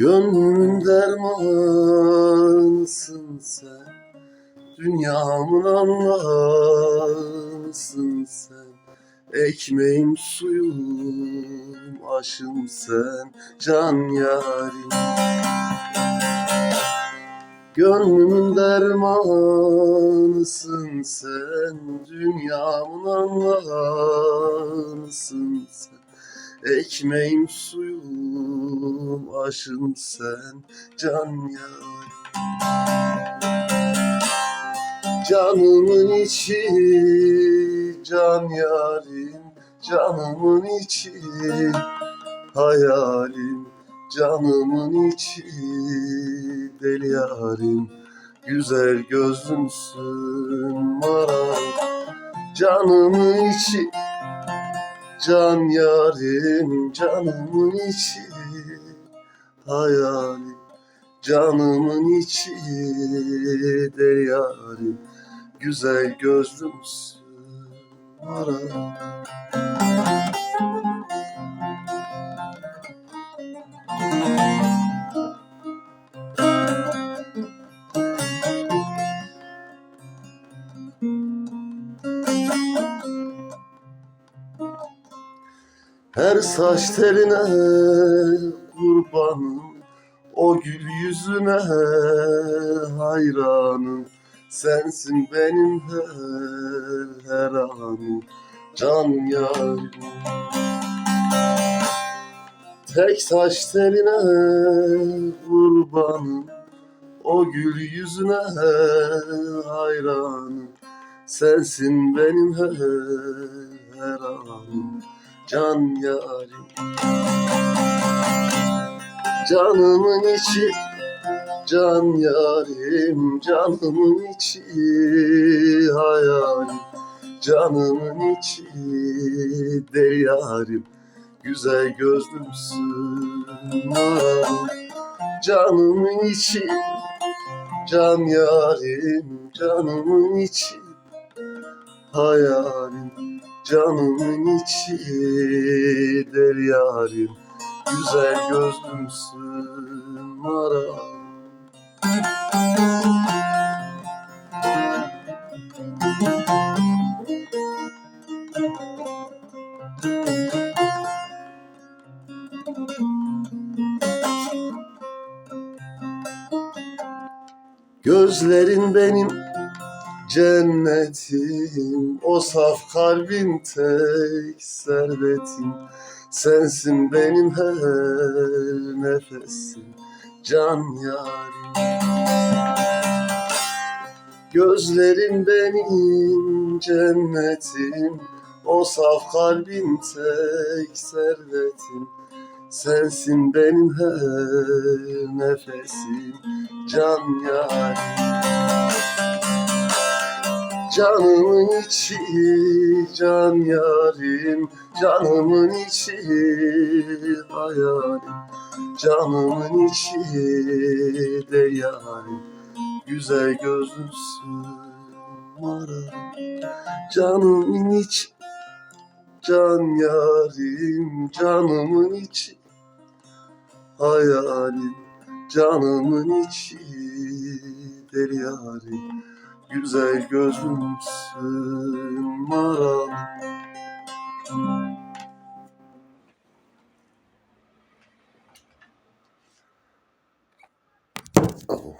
Gönlümün dermanısın sen Dünyamın anlamısın sen. Ekmeğim suyum aşım sen Can yarim. Gönlümün dermanısın sen Dünyamın anlamısın sen. Ekmeğim suyum aşım sen Can yarim Canımın içi can yarim Canımın içi. Hayalim Canımın içi deli yarim Güzel gözlümsün maral Canımın içi can yarim Canımın içi hayalim Canımın içi deli yarim. Güzel gözlümsün maral Her saç teline kurbanım O gül yüzüne hayranım. Sensin benim her, her anım Can yarim Tek saç teline kurbanım O gül yüzüne hayranım. Sensin benim her, her anım Can yarim Canımın içi Can yarim Canımın içi hayalim Canımın içi deli yarim Güzel gözlümsün Canımın içi Can yarim Canımın içi hayalim Canımın içi deli yarim Güzel gözlümsün maral Gözlerin benim cennetim O saf kalbin tek servetim. Sensin benim her nefesim Can yarim. Gözlerin benim cennetim O saf kalbin tek servetim. Sensin benim her nefesim Can yarim Canımın içi can yarim Canımın içi hayalim. Canımın içi de yarim Güzel gözlüsün maral Canımın içi can yarim Canımın içi hayalim. Canımın içi deli yarim güzel gözümsün maral Oh.